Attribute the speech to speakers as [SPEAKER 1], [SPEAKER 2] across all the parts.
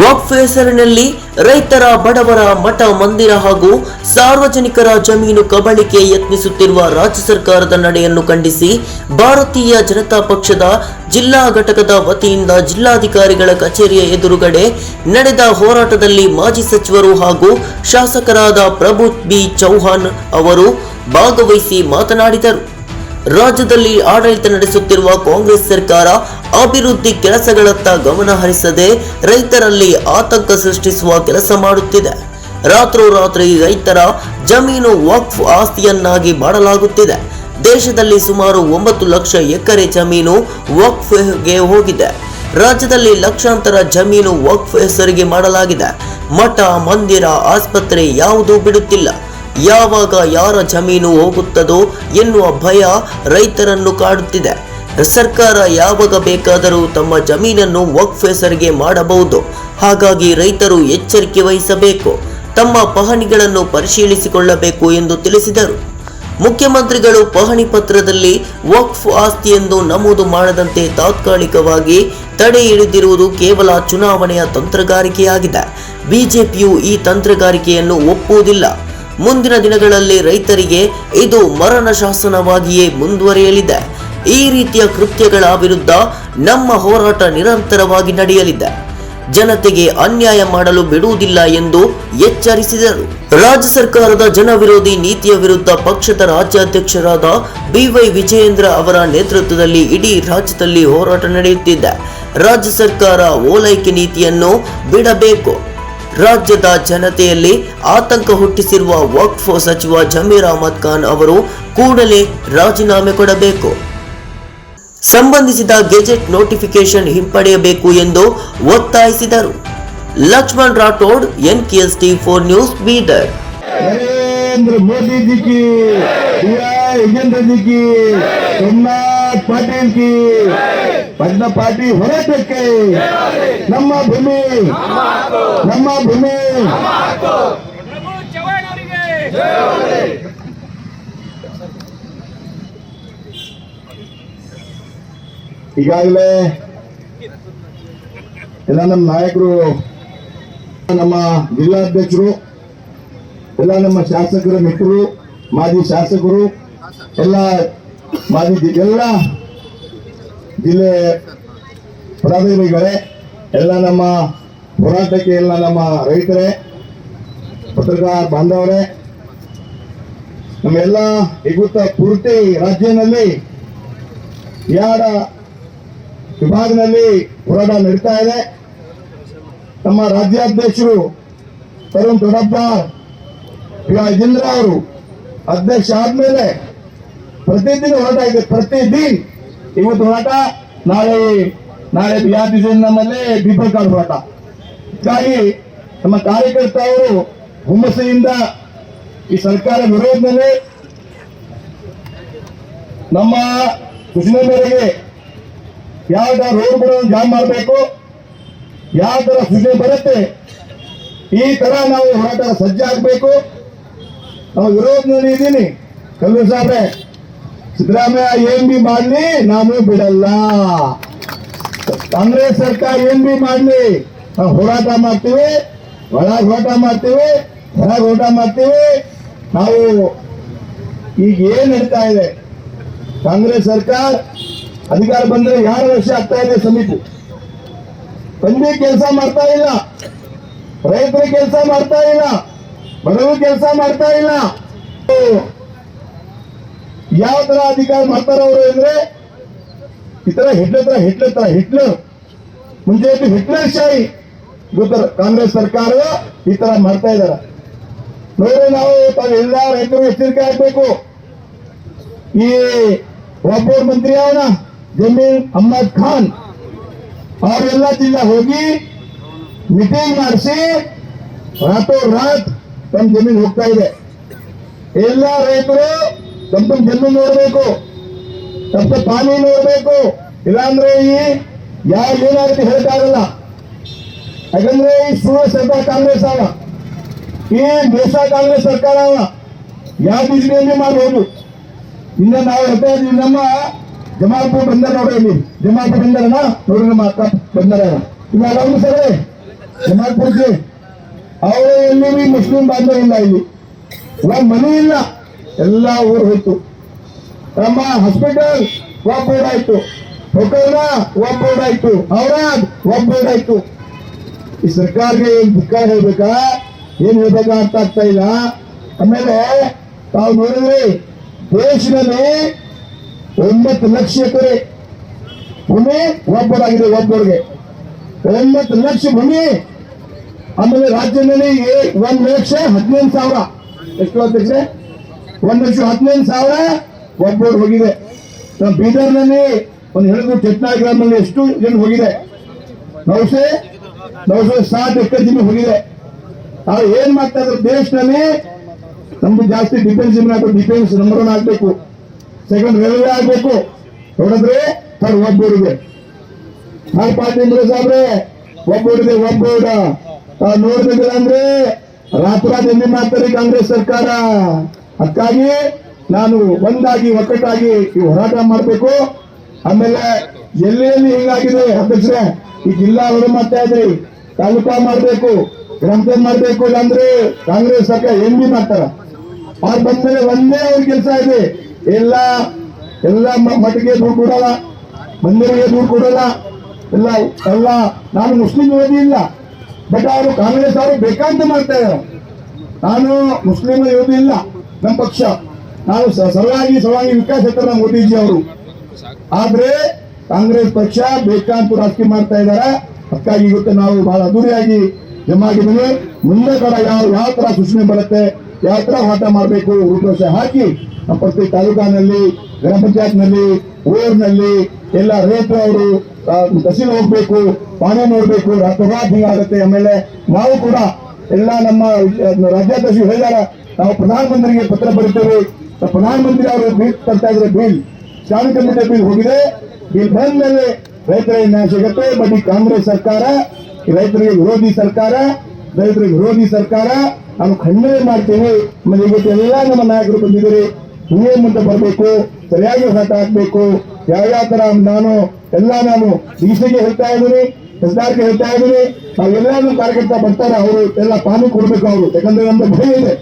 [SPEAKER 1] ವಕ್ಫ್ ಹೆಸರಿನಲ್ಲಿ ರೈತರ ಬಡವರ ಮಠ, ಮಂದಿರ ಹಾಗೂ ಸಾರ್ವಜನಿಕರ ಜಮೀನು ಕಬಳಿಕೆ ಯತ್ನಿಸುತ್ತಿರುವ ರಾಜ್ಯ ಸರ್ಕಾರದ ನಡೆಯನ್ನು ಖಂಡಿಸಿ ಭಾರತೀಯ ಜನತಾ ಪಕ್ಷದ ಜಿಲ್ಲಾ ಘಟಕದ ವತಿಯಿಂದ ಜಿಲ್ಲಾಧಿಕಾರಿಗಳ ಕಚೇರಿಯ ಎದುರುಗಡೆ ನಡೆದ ಹೋರಾಟದಲ್ಲಿ ಮಾಜಿ ಸಚಿವರು ಹಾಗೂ ಶಾಸಕರಾದ ಪ್ರಭು ಬಿ ಚೌಹಾಣ್ ಅವರು ಭಾಗವಹಿಸಿ ಮಾತನಾಡಿದರು. ರಾಜ್ಯದಲ್ಲಿ ಆಡಳಿತ ನಡೆಸುತ್ತಿರುವ ಕಾಂಗ್ರೆಸ್ ಸರ್ಕಾರ ಅಭಿವೃದ್ಧಿ ಕೆಲಸಗಳತ್ತ ಗಮನ ಹರಿಸದೆ ರೈತರಲ್ಲಿ ಆತಂಕ ಸೃಷ್ಟಿಸುವ ಕೆಲಸ ಮಾಡುತ್ತಿದೆ. ರಾತ್ರೋರಾತ್ರಿ ರೈತರ ಜಮೀನು ವಕ್ಫ್ ಆಸ್ತಿಯನ್ನಾಗಿ ಮಾಡಲಾಗುತ್ತಿದೆ. ದೇಶದಲ್ಲಿ ಸುಮಾರು ಒಂಬತ್ತು ಲಕ್ಷ ಎಕರೆ ಜಮೀನು ವಕ್ಫ್ಗೆ ಹೋಗಿದೆ. ರಾಜ್ಯದಲ್ಲಿ ಲಕ್ಷಾಂತರ ಜಮೀನು ವಕ್ಫ್ ಹೆಸರಿಗೆ ಮಾಡಲಾಗಿದೆ. ಮಠ, ಮಂದಿರ, ಆಸ್ಪತ್ರೆ ಯಾವುದೂ ಬಿಡುತ್ತಿಲ್ಲ. ಯಾವಾಗ ಯಾರ ಜಮೀನು ಹೋಗುತ್ತದೋ ಎನ್ನುವ ಭಯ ರೈತರನ್ನು ಕಾಡುತ್ತಿದೆ. ಸರ್ಕಾರ ಯಾವಾಗ ಬೇಕಾದರೂ ತಮ್ಮ ಜಮೀನನ್ನು ವಕ್ಫ್ ಹೆಸರಿಗೆ ಮಾಡಬಹುದು. ಹಾಗಾಗಿ ರೈತರು ಎಚ್ಚರಿಕೆ ವಹಿಸಬೇಕು. ತಮ್ಮ ಪಹಣಿಗಳನ್ನು ಪರಿಶೀಲಿಸಿಕೊಳ್ಳಬೇಕು ಎಂದು ತಿಳಿಸಿದರು. ಮುಖ್ಯಮಂತ್ರಿಗಳು ಪಹಣಿ ಪತ್ರದಲ್ಲಿ ವಕ್ಫ್ ಆಸ್ತಿ ಎಂದು ನಮೂದು ಮಾಡದಂತೆ ತಾತ್ಕಾಲಿಕವಾಗಿ ತಡೆ ಹಿಡಿದಿರುವುದು ಕೇವಲ ಚುನಾವಣೆಯ ತಂತ್ರಗಾರಿಕೆಯಾಗಿದೆ. ಬಿಜೆಪಿಯು ಈ ತಂತ್ರಗಾರಿಕೆಯನ್ನು ಒಪ್ಪುವುದಿಲ್ಲ. ಮುಂದಿನ ದಿನಗಳಲ್ಲಿ ರೈತರಿಗೆ ಇದು ಮರಣ ಶಾಸನವಾಗಿಯೇ ಮುಂದುವರಿಯಲಿದೆ. ಈ ರೀತಿಯ ಕೃತ್ಯಗಳ ವಿರುದ್ಧ ನಮ್ಮ ಹೋರಾಟ ನಿರಂತರವಾಗಿ ನಡೆಯಲಿದೆ. ಜನತೆಗೆ ಅನ್ಯಾಯ ಮಾಡಲು ಬಿಡುವುದಿಲ್ಲ ಎಂದು ಎಚ್ಚರಿಸಿದರು. ರಾಜ್ಯ ಸರ್ಕಾರದ ಜನವಿರೋಧಿ ನೀತಿಯ ವಿರುದ್ಧ ಪಕ್ಷದ ರಾಜ್ಯಾಧ್ಯಕ್ಷರಾದ ಬಿವೈ ವಿಜಯೇಂದ್ರ ಅವರ ನೇತೃತ್ವದಲ್ಲಿ ಇಡೀ ರಾಜ್ಯದಲ್ಲಿ ಹೋರಾಟ ನಡೆಯುತ್ತಿದೆ. ರಾಜ್ಯ ಸರ್ಕಾರ ಓಲೈಕೆ ನೀತಿಯನ್ನು ಬಿಡಬೇಕು. ರಾಜ್ಯದ ಜನತೆಯಲ್ಲಿ ಆತಂಕ ಹುಟ್ಟಿಸಿರುವ ವಕ್ಫ್ ಸಚಿವ ಜಮೀರ್ ಅಹಮದ್ ಖಾನ್ ಅವರು ಕೂಡಲೇ ರಾಜೀನಾಮೆ ಕೊಡಬೇಕು. ಸಂಬಂಧಿಸಿದ ಗೆಜೆಟ್ ನೋಟಿಫಿಕೇಶನ್ ಹಿಂಪಡೆಯಬೇಕು ಎಂದು ಒತ್ತಾಯಿಸಿದರು. Laxman Rathod N K S T four news Bidar.
[SPEAKER 2] Narendra Modi ji ಕಿ ಪಾರ್ಟಿ ಪಾಟೀಲ್ ಕಿ ಪದ್ಮ ಪಾರ್ಟಿ ಹೋರಾಟಕ್ಕೆ ನಮ್ಮ ಭೂಮಿ ನಮ್ಮ ಭೂಮಿ. ಈಗಾಗಲೇ ಎಲ್ಲ ನಮ್ಮ ನಾಯಕರು ನಮ್ಮ ಜಿಲ್ಲಾಧ್ಯಕ್ಷರು ಎಲ್ಲ ನಮ್ಮ ಶಾಸಕರ ಮಿತ್ರರು ಮಾಜಿ ಶಾಸಕರು ಎಲ್ಲ ಎಲ್ಲ ಜಿಲ್ಲೆ ಪದಾಧಿಕಾರಿಗಳೇ ಎಲ್ಲ ನಮ್ಮ ಹೋರಾಟಕ್ಕೆ ಎಲ್ಲ ನಮ್ಮ ರೈತರೇ ಪತ್ರಕಾರ ಬಾಂಧವರೇ, ನಮ್ಮೆಲ್ಲ ಈಗುತ್ತ ಪೂರ್ತಿ ರಾಜ್ಯದಲ್ಲಿ, ಯಾರ ವಿಭಾಗದಲ್ಲಿ ಹೋರಾಟ ನಡೀತಾ ಇದೆ, ನಮ್ಮ ರಾಜ್ಯಾಧ್ಯಕ್ಷರು ತರುಣ್ ದೊಡ್ಡಪ್ಪ ಪಿ ಅಜೇಂದ್ರ ಅವರು ಅಧ್ಯಕ್ಷ ಆದ್ಮೇಲೆ ಪ್ರತಿದಿನ ಹೋರಾಟ ಇದೆ, ಪ್ರತಿದಿನ. ಇವತ್ತು ಹೋರಾಟ, ನಾಳೆ ನಾಳೆ ಬಿಆರ್ಟಿ ನಮ್ಮಲ್ಲಿ ದೀಪಕ್ ಕಾರ್ಡ್ ಹೋರಾಟ. ಹೀಗಾಗಿ ನಮ್ಮ ಕಾರ್ಯಕರ್ತ ಅವರು ಹುಮ್ಮಸ್ಸಿನಿಂದ ಈ ಸರ್ಕಾರ ವಿರೋಧದಲ್ಲಿ ನಮ್ಮ ಮೇರೆಗೆ ಯಾವ ತರ ರೋಡ್ಗಳನ್ನು ಜಾಮ್ ಮಾಡಬೇಕು ಯಾವ ತರ ಸೂಚನೆ ಬರುತ್ತೆ, ಈ ತರ ನಾವು ಹೋರಾಟ ಸಜ್ಜಾಗಬೇಕು. ನಾವು ವಿರೋಧದಲ್ಲಿ ಇದ್ದೀನಿ. ಕಲ್ಲು ಸಾಬ್ರೆ ಸಿದ್ದರಾಮಯ್ಯ ಏನ್ ಬಿ ಮಾಡ್ಲಿ? ನಾನು ಬಿಡಲ್ಲ. ಕಾಂಗ್ರೆಸ್ ಸರ್ಕಾರ ಏನ್ ಬಿ ಮಾಡ್ಲಿ? ನಾವು ಹೋರಾಟ ಮಾಡ್ತೀವಿ, ಒಳಗ್ ಹೋಟ ಮಾಡ್ತೀವಿ, ಹೊರಗೆ ಹೋಟ ಮಾಡ್ತೀವಿ. ನಾವು ಈಗ ಏನ್ ನಡೀತಾ ಇದೆ? ಕಾಂಗ್ರೆಸ್ ಸರ್ಕಾರ ಅಧಿಕಾರ ಬಂದ್ರೆ ಯಾರು ವರ್ಷ ಆಗ್ತಾ ಇದೆ ಸಮಿತಿ. ಬಂದಿ ಕೆಲಸ ಮಾಡ್ತಾ ಇಲ್ಲ. ರೈತರು ಕೆಲಸ ಮಾಡ್ತಾ ಇಲ್ಲ. ಬಡವರು ಕೆಲಸ ಮಾಡ್ತಾ ಇಲ್ಲ. ಯಾವ ತರ ಅಧಿಕಾರ ಮಾಡ್ತಾರ ಅವರು ಅಂದ್ರೆ ಈ ತರ ಹಿಟ್ಲರ್ ತರ ಹಿಟ್ಲರ್ ತರ ಹಿಟ್ಲರ್. ಮುಂಚೆ ಹಿಟ್ಲರ್ ಶಾಹಿ. ಗೊತ್ತರ ಕಾಂಗ್ರೆಸ್ ಸರ್ಕಾರ ಈ ತರ ಮಾಡ್ತಾ ಇದಾರ. ನೋಡಿ ನಾವು ತಾವೆಲ್ಲ ರೈತರು ಎಚ್ಚರಿಕೆ ಆಗ್ಬೇಕು. ಈ ಒಬ್ಬ ಮಂತ್ರಿ ಅವನ ಜಮೀನ್ ಅಹ್ಮದ್ ಖಾನ್, ಅವರೆಲ್ಲ ಜಿಲ್ಲಾ ಹೋಗಿ ಮೀಟಿಂಗ್ ಮಾಡಿಸಿ ರಾತೋ ರಾತ್ ತಮ್ಮ ಜಮೀನ್ ಹೋಗ್ತಾ ಇದೆ. ಎಲ್ಲ ರೈತರು ತಮ್ಮ ಜನ್ಮ ನೋಡಬೇಕು. ತಮ್ಮ ಪಾನಿ ನೋಡ್ಬೇಕು. ಇಲ್ಲಾಂದ್ರೆ ಈ ಯಾವ ಏನಾಗುತ್ತೆ ಹೇಳಕ್ಕಾಗಲ್ಲ ಯಾಕಂದ್ರೆ ಈ ಸುಳ್ಳು ಸರ್ಕಾರ ಕಾಂಗ್ರೆಸ್ ಅವ. ಈ ದೇಶ ಕಾಂಗ್ರೆಸ್ ಸರ್ಕಾರ ಅವ. ಯಾವ ಬಿಜೆಪಿ ಮಾಡಬಹುದು ಇನ್ನ ನಾವು ಹೇಳ್ತಾ ನಮ್ಮ ಜಮಾಲ್ಪುರ್ ಬಂದ ನೋಡ್ರಿ ಇಲ್ಲಿ. ಜಮಾಲ್ಪುರ್ ಬಂದಾರನ? ನೋಡ್ರಿ ನಮ್ಮ ಅಕ್ಕ ಬಂದರ. ಇವಾಗ ಅವ್ರು ಸರಿ? ಅವರು ಎಲ್ಲಿ ಮುಸ್ಲಿಂ ಬಾಂಧವ ಇಲ್ಲ ಇಲ್ಲಿ. ಇವಾಗ ಮನೆ ಇಲ್ಲ. ಎಲ್ಲ ಊರು ಹೋಯ್ತು. ನಮ್ಮ ಹಾಸ್ಪಿಟಲ್ ಒಬ್ಬ ಬೋರ್ಡ್ ಆಯ್ತು. ಹೋಟೆಲ್ನ ಒಬ್ಬ ಬೋರ್ಡ್ ಆಯ್ತು. ಔರಾದ್ ಒಬ್ಬ ಬೋರ್ಡ್ ಆಯ್ತು. ಈ ಸರ್ಕಾರಕ್ಕೆ ಏನ್ ದುಃಖ ಹೇಳ್ಬೇಕಾ? ಏನ್ ಹೇಳ್ಬೇಕಾ ಅರ್ಥ ಆಗ್ತಾ ಇಲ್ಲ. ಆಮೇಲೆ ತಾವು ನೋಡಿದ್ರಿ, ದೇಶದಲ್ಲಿ ಒಂಬತ್ತು ಲಕ್ಷ ಎಕರೆ ಭೂಮಿ ಒಬ್ಬರಾಗಿದೆ ಒಬ್ಬರಿಗೆ ಒಂಬತ್ತು ಲಕ್ಷ ಭೂಮಿ ಆಮೇಲೆ ರಾಜ್ಯದಲ್ಲಿ ಒಂದ್ ಲಕ್ಷ ಹದಿನೈದು ಸಾವಿರ. ಎಷ್ಟು ಅಧ್ಯಕ್ಷೆ ಒಂದ್ ಲಕ್ಷ ಹದಿನೈದು ಸಾವಿರ ಒಬ್ಬರು ಹೋಗಿದೆ. ನಮ್ಮ ಬೀದರ್ನಲ್ಲಿ ಒಂದು ಹೇಳಿದ್ರು ಚೆಟ್ನಾಳ್ ಗ್ರಾಮದಲ್ಲಿ ಎಷ್ಟು ಜನ ಹೋಗಿದೆ? ನೌಸೆ ನೌಸೆ ಸಾತ್ ಎಕರೆ ಜಮೀನು ಹೋಗಿದೆ. ಅವ್ರು ಏನ್ ಮಾಡ್ತಾ ಇದ್ರು ದೇಶದಲ್ಲಿ ನಮ್ದು ಜಾಸ್ತಿ ಡಿಫೆನ್ಸ್ ಜಮೀನು ಆಗ್ಬೇಕು ಡಿಫೆನ್ಸ್ ನಂಬರ್ ಒನ್ ಆಗ್ಬೇಕು. ಸೆಕೆಂಡ್ ರೈಲ್ವೆ ಆಗ್ಬೇಕು. ನೋಡಿದ್ರೆ ಸರ್ ಒಬ್ಬರಿಗೆ. ಸರ್ ಪಾರ್ಟಿ ಸಾಬ್ರೆ ಒಬ್ಬರಿಗೆ ಒಬ್ಬರ. ನೋಡ್ಬೇಕಿಲ್ಲ ಅಂದ್ರೆ ರಾತ್ರಿ ಎಲ್ಲಿ ಮಾಡ್ತಾರೆ ಕಾಂಗ್ರೆಸ್ ಸರ್ಕಾರ? ಅದಕ್ಕಾಗಿ ನಾನು ಒಂದಾಗಿ ಒಕ್ಕಟ್ಟಾಗಿ ಹೋರಾಟ ಮಾಡಬೇಕು. ಆಮೇಲೆ ಎಲ್ಲೆಲ್ಲಿ ಎಲ್ಲಿ ಹಿಂಗಾಗಿದೆ ಅಧ್ಯಕ್ಷರೇ, ಈ ಜಿಲ್ಲಾ ಅವರು ಮಾಡ್ತಾ ಇದ್ರಿ ತಾಲೂಕಾ ಮಾಡ್ಬೇಕು, ಗ್ರಾಮ ಮಾಡ್ಬೇಕು, ಇಲ್ಲಾಂದ್ರೆ ಕಾಂಗ್ರೆಸ್ ಸರ್ಕಾರ ಎಂ ಬಿ ಮಾಡ್ತಾರ. ಅವ್ರು ಬಂದ್ಮೇಲೆ ಒಂದೇ ಅವ್ರ ಕೆಲಸ ಇದೆ. ಎಲ್ಲ ಎಲ್ಲ ಮಠಕ್ಕೆ ದುಡ್ಡು ಕೊಡಲ್ಲ, ಮಂದಿರಿಗೆ ದುಡ್ಡು ಕೊಡಲ್ಲ. ಎಲ್ಲ ಎಲ್ಲ, ನಾನು ಮುಸ್ಲಿಂ ವಿರೋಧಿ ಇಲ್ಲ. ಬಟ್ ಅವರು ಕಾಂಗ್ರೆಸ್ ಅವರು ಬೇಕಂತ ಮಾಡ್ತಾ ನಾನು ಮುಸ್ಲಿಂ ಯೋಧಿ ಇಲ್ಲ. ನಮ್ಮ ಪಕ್ಷ. ನಾವು ಸ- ಸಲುವಾಗಿ ವಿಕಾಸ ಹೇಳ್ತಾರೆ ಮೋದಿಜಿ ಅವರು. ಆದ್ರೆ ಕಾಂಗ್ರೆಸ್ ಪಕ್ಷ ಬೇಕಾಂತು ರಾಜಕೀಯ ಮಾಡ್ತಾ ಇದ್ದಾರೆ. ಅದಕ್ಕಾಗಿ ಇವತ್ತು ನಾವು ಬಹಳ ಅದ್ದೂರಿಯಾಗಿ ಜಮಾಗಿದ್ದೀವಿ ಮುಂದೆ ಕೂಡ ಯಾವ ಯಾವ ತರ ಸೂಚನೆ ಬರುತ್ತೆ, ಯಾವ ತರ ಹೋರಾಟ ಮಾಡಬೇಕು ರೂಪರೇಷೆ ಹಾಕಿ ನಮ್ಮ ಪ್ರತಿ ತಾಲೂಕಿನಲ್ಲಿ, ಗ್ರಾಮ ಪಂಚಾಯತ್ನಲ್ಲಿ, ಊರಿನಲ್ಲಿ ಎಲ್ಲ ರೈತರು ಅವರು ತಹಸೀಲ್ ಹೋಗ್ಬೇಕು, ಪಾನಿ ನೋಡ್ಬೇಕು ರಕ್ತಪಾತ ಹಿಂಗಾಗುತ್ತೆ ಆಮೇಲೆ ನಾವು ಕೂಡ ಎಲ್ಲ ನಮ್ಮ ರಾಜ್ಯಾಧ್ಯಕ್ಷರು ಹೇಳಿದಾರ ನಾವು ಪ್ರಧಾನಮಂತ್ರಿಗೆ ಪತ್ರ ಬರೀತೇವೆ ಪ್ರಧಾನಮಂತ್ರಿ ಅವರು ಬಿಲ್ ತರ್ತಾ ಇದ್ರೆ ಬಿಲ್ ಶಾಂತಿ ಕಮಿಟಿ ಬಿಲ್ ಹೋಗಿದೆ. ಬಿಲ್ ಬಂದ ಮೇಲೆ ರೈತರಿಗೆ ನ್ಯಾಯ ಸಿಗುತ್ತೆ. ಬಟ್ ಈ ಕಾಂಗ್ರೆಸ್ ಸರ್ಕಾರ, ರೈತರಿಗೆ ವಿರೋಧಿ ಸರ್ಕಾರ, ರೈತರಿಗೆ ವಿರೋಧಿ ಸರ್ಕಾರ. ನಾವು ಖಂಡನೆ ಮಾಡ್ತೀವಿ. ಆಮೇಲೆ ಇವತ್ತು ಎಲ್ಲ ನಮ್ಮ ನಾಯಕರು ಬಂದಿದ್ದೀರಿ. ನೀವೇ ಮುಂದೆ ಬರಬೇಕು? ಸರಿಯಾಗಿ ಹೋರಾಟ ಹಾಕ್ಬೇಕು. ಯಾವ್ಯಾವ ತರ ನಾನು, ಎಲ್ಲ ನಾನು ಡಿಸಿಗೆ ಹೇಳ್ತಾ ಇದ್ದೀನಿ ಎಸ್ಆರ್ಗೆ ಹೇಳ್ತಾ ಇದ್ದೀನಿ. ಎಲ್ಲಾನು ಕಾರ್ಯಕರ್ತ ಬರ್ತಾರೆ ಅವರು. ಎಲ್ಲ ಪಾನಿ ಕೊಡ್ಬೇಕು ಅವರು. ಯಾಕಂದ್ರೆ ನಮ್ದು ಭಯ ಇದೆ.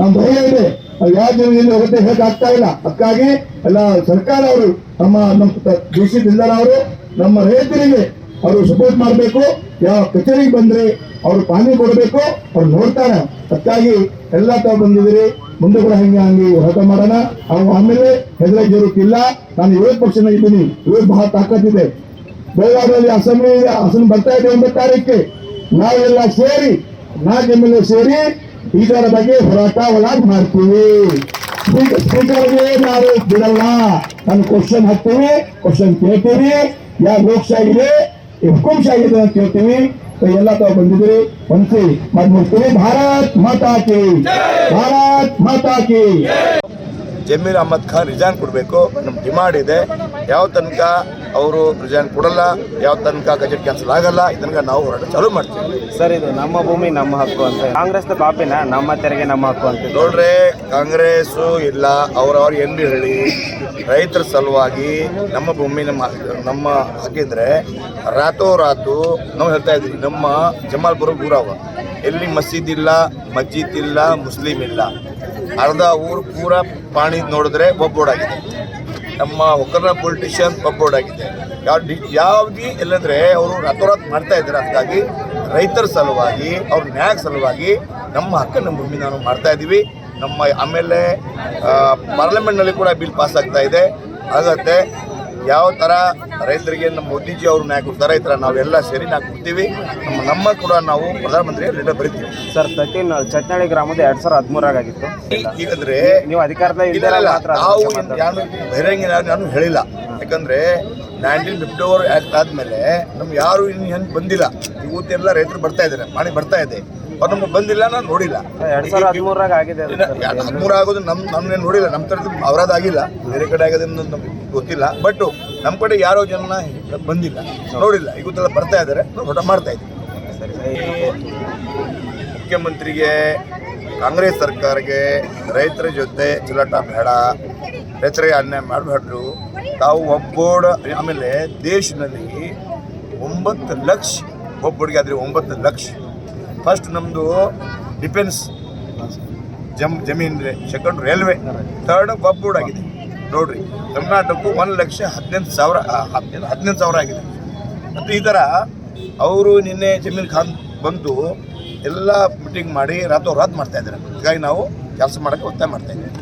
[SPEAKER 2] ನಮ್ಮ ಭಯ ಇದೆ ಅದು ಯಾವ ಹೇಗೆ ಆಗ್ತಾ ಇಲ್ಲ. ಅದಕ್ಕಾಗಿ ಎಲ್ಲ ಸರ್ಕಾರ ಅವರು, ನಮ್ಮ ನಮ್ಮ ಅವರು, ನಮ್ಮ ರೈತರಿಗೆ ಅವರು ಸಪೋರ್ಟ್ ಮಾಡಬೇಕು. ಯಾವ ಕಚೇರಿಗೆ ಬಂದ್ರೆ ಅವರು ಪಾನಿ ಕೊಡಬೇಕು, ಅವ್ರು ನೋಡ್ತಾರೆ. ಅದಕ್ಕಾಗಿ ಎಲ್ಲ ತಾವು ಬಂದಿದ್ರಿ ಮುಂದೆ ಕೂಡ ಹಂಗೆ ಹಂಗೆ ಹೋರಾಟ ಮಾಡೋಣ. ಅವ್ರು ಆಮೇಲೆ ಹೆದರ ಜರುಕಿಲ್ಲ ನಾನು ಯೋಧ ಪಕ್ಷನ ಇದ್ದೀನಿ. ಯೋಧ ಬಹಳ ತಾಕತ್ತಿದೆ ಬೆಳಗಾವಿಯಲ್ಲಿ ಅಸೆಂಬ್ಲಿ ಅಸೆಂಬ್ಲಿ ಬರ್ತಾ ಇದೆ ಒಂಬತ್ತು ಕಾರ್ಯಕ್ಕೆ ನಾವೆಲ್ಲ ಸೇರಿ ನಾಲ್ಕು ಎಂ ಎಲ್ ಎ ಸೇರಿ ಇದರ ಬಗ್ಗೆ ಹೋರಾಟ ಒಳಗ್ ಮಾಡ್ತೀವಿ. ಸ್ಪೀಕರ್- ಸ್ಪೀಕರ್ಗೆ ನಾವು ಬಿಡಲ್ಲ. ನಾನು ಕ್ವಶನ್ ಹಾಕ್ತೀವಿ ಕ್ವಶನ್ ಕೇಳ್ತೀವಿ ಯಾವ ಲೋಕಶಾಹಿ ಆಗಿದೆ ಈ ಆಗಿದೆ ಅಂತ ಕೇಳ್ತೀವಿ ಎಲ್ಲ ತಾವು ಬಂದಿದ್ರಿ ಒಂದ್ಸಿ ನೋಡ್ತೀವಿ ಭಾರತ್ ಮಾತಾಕಿ ಭಾರತ್ ಮಾತಾಕಿ
[SPEAKER 3] ಜಮೀರ್ ಅಹಮದ್ ಖಾನ್ ರಿಜಾನ್ ಕೊಡಬೇಕು. ನಮ್ಮ ಡಿಮಾಂಡ್ ಇದೆ. ಯಾವ ತನಕ ಅವರು ರಿಸೈನ್ ಕೊಡಲ್ಲ ಯಾವ ತನಕ ಗಜೆಟ್ ಕ್ಯಾನ್ಸಲ್ ಆಗಲ್ಲ ಇದನ್ನ ನಾವು ಹೋರಾಟ ಚಾಲೂ ಮಾಡ್ತೀವಿ.
[SPEAKER 4] ಸರ್ ಇದು ನಮ್ಮ ಭೂಮಿ ನಮ್ಮ ಹಕ್ಕು ಅಂತ ಕಾಂಗ್ರೆಸ್ ಕಾಪಿನ ನಮ್ಮ ತೆರಿಗೆ ನಮ್ಮ ಹಕ್ಕು ಅಂತ
[SPEAKER 3] ನೋಡ್ರೆ ಕಾಂಗ್ರೆಸ್ಸು ಇಲ್ಲ ಅವ್ರವ್ರು ಎಲ್ಲಿ ಹೇಳಿ? ರೈತರ ಸಲುವಾಗಿ ನಮ್ಮ ಭೂಮಿ ನಮ್ಮ ನಮ್ಮ ಹಾಕಿದ್ರೆ ರಾತೋರಾತು ನಾವು ಹೇಳ್ತಾ ಇದ್ವಿ ನಮ್ಮ ಜಮಾಲ್ಪುರ ಊರವ ಎಲ್ಲಿ ಮಸೀದ್ ಇಲ್ಲ ಮಸ್ಜಿದ್ ಇಲ್ಲ ಮುಸ್ಲಿಂ ಇಲ್ಲ. ಅರ್ಧ ಊರು ಪೂರ ಪಾಣಿ ನೋಡಿದ್ರೆ ಒಬ್ಬೋಡಾಗಿದೆ. ನಮ್ಮ ಒಕ್ಕರ ಪೊಲಿಟಿಷಿಯನ್ ಆಗಿದೆ. ಯಾವ ಯಾವ್ದು ಇಲ್ಲಂದ್ರೆ ಅವರು ರಥೋರಾತ್ ಮಾಡ್ತಾ ಇದ್ದಾರೆ. ಅದಕ್ಕಾಗಿ ರೈತರ ಸಲುವಾಗಿ, ಅವ್ರ ನ್ಯಾಯ ಸಲುವಾಗಿ ನಮ್ಮ ಹಕ್ಕನ್ನ ಭೂಮಿ ನಾವು ಮಾಡ್ತಾ ಇದ್ದೀವಿ ನಮ್ಮ ಆಮೇಲೆ ಪಾರ್ಲಿಮೆಂಟ್ನಲ್ಲಿ ಕೂಡ ಬಿಲ್ ಪಾಸ್ ಆಗ್ತಾ ಇದೆ. ಆಗತ್ತೆ. ಯಾವ ಥರ ರೈತರಿಗೆ ನಮ್ಮ ಮೋದಿಜಿ ಅವರು ನ್ಯಾಯ ಕೊಡ್ತಾರೆ ಈ ಥರ ನಾವೆಲ್ಲ ಸೇರಿ ನ್ಯಾಯ ಕೊಡ್ತೀವಿ. ನಮ್ಮ ನಮ್ಮ ಕೂಡ ನಾವು ಪ್ರಧಾನಮಂತ್ರಿ ಲೆಟರ್ ಬರಿತೀವಿ.
[SPEAKER 4] ಸರ್ ತರ್ಟೀನ್ ಚಟ್ನಾಳಿ ಗ್ರಾಮದ ಎರಡ್ ಸಾವಿರದ ಹದಿಮೂರಾಗ ಆಗಿತ್ತು.
[SPEAKER 3] ಈಗಂದ್ರೆ
[SPEAKER 4] ನೀವು ಅಧಿಕಾರದ
[SPEAKER 3] ಇಲ್ಲ
[SPEAKER 4] ಇದ್ದಾಗ
[SPEAKER 3] ಇಲ್ಲ.
[SPEAKER 4] ಮಾತ್ರ
[SPEAKER 3] ನಾವು. ಯಾರು ಬಹಿರಂಗ ನಾನು ಹೇಳಿಲ್ಲ. ಯಾಕಂದ್ರೆ ನೈನ್ಟೀನ್ ಫಿಫ್ಟಿ ಫೋರ್ ಆಕ್ಟ್ ಆದ್ಮೇಲೆ ನಮ್ಗೆ ಯಾರು ಇನ್ನು ಹೆಂಗೆ ಬಂದಿಲ್ಲ. ಇವತ್ತೆಲ್ಲ ರೈತರು ಬರ್ತಾ ಇದ್ದಾರೆ ಮಾಡಿ ಬರ್ತಾ ಇದೆ. ನಮ್ಗೆ ಬಂದಿಲ್ಲ ನಾನು ನೋಡಿಲ್ಲ.
[SPEAKER 4] ಎರಡ್ ಸಾವಿರದ ಹದಿಮೂರಾಗ ಆಗಿದೆ.
[SPEAKER 3] ಹದಿಮೂರು ಆಗೋದು ನಮ್ ನಮ್ನೇನು ನೋಡಿಲ್ಲ ನಮ್ಮ ಥರದ್ದು ಅವರದ್ದಾಗಿಲ್ಲ ಬೇರೆ ಕಡೆ ಆಗೋದನ್ನು ನಮ್ಗೆ ಗೊತ್ತಿಲ್ಲ. ಬಟ್ ನಮ್ಮ ಕಡೆ ಯಾರೋ ಜನ ಬಂದಿಲ್ಲ ನೋಡಿಲ್ಲ ಈಗ ಬರ್ತಾ ಇದ್ದಾರೆ ಊಟ ಮಾಡ್ತಾ ಇದ್ದೀವಿ. ಮುಖ್ಯಮಂತ್ರಿಗೆ ಕಾಂಗ್ರೆಸ್ ಸರ್ಕಾರಕ್ಕೆ ರೈತರ ಜೊತೆ ಚಿಲಾಟ ಬೇಡ ರೈತರಿಗೆ ಅನ್ಯಾಯ ಮಾಡಬೇಡ್ರು. ತಾವು ಒಬ್ಬೋಡ ಆಮೇಲೆ ದೇಶದಲ್ಲಿ ಒಂಬತ್ತು ಲಕ್ಷ
[SPEAKER 2] ಒಬ್ಬೊಡಿಗೆ ಆದರೆ ಒಂಬತ್ತು ಲಕ್ಷ. ಫಸ್ಟ್ ನಮ್ಮದು ಡಿಫೆನ್ಸ್ ಜಮ್, ಜಮೀನ್ ಸೆಕೆಂಡ್ ರೈಲ್ವೆ ಥರ್ಡ್ ಬೋರ್ಡ್ ಆಗಿದೆ. ನೋಡ್ರಿ ಕರ್ನಾಟಕ ಒಂದು ಲಕ್ಷ ಹದಿನೆಂಟು ಸಾವಿರ ಹದಿನೆಂಟು ಸಾವಿರ ಆಗಿದೆ. ಮತ್ತು ಈ ಥರ ಅವರು ನಿನ್ನೆ ಜಮೀನ್ ಖಾನ್ ಬಂದು ಎಲ್ಲ ಮೀಟಿಂಗ್ ಮಾಡಿ ರಾತೋರಾತ್ ಮಾಡ್ತಾ ಇದ್ದಾರೆ. ಹೀಗಾಗಿ ನಾವು ಕೆಲಸ ಮಾಡೋಕ್ಕೆ ಒತ್ತಾಯ ಮಾಡ್ತಾ ಇದ್ದೀವಿ.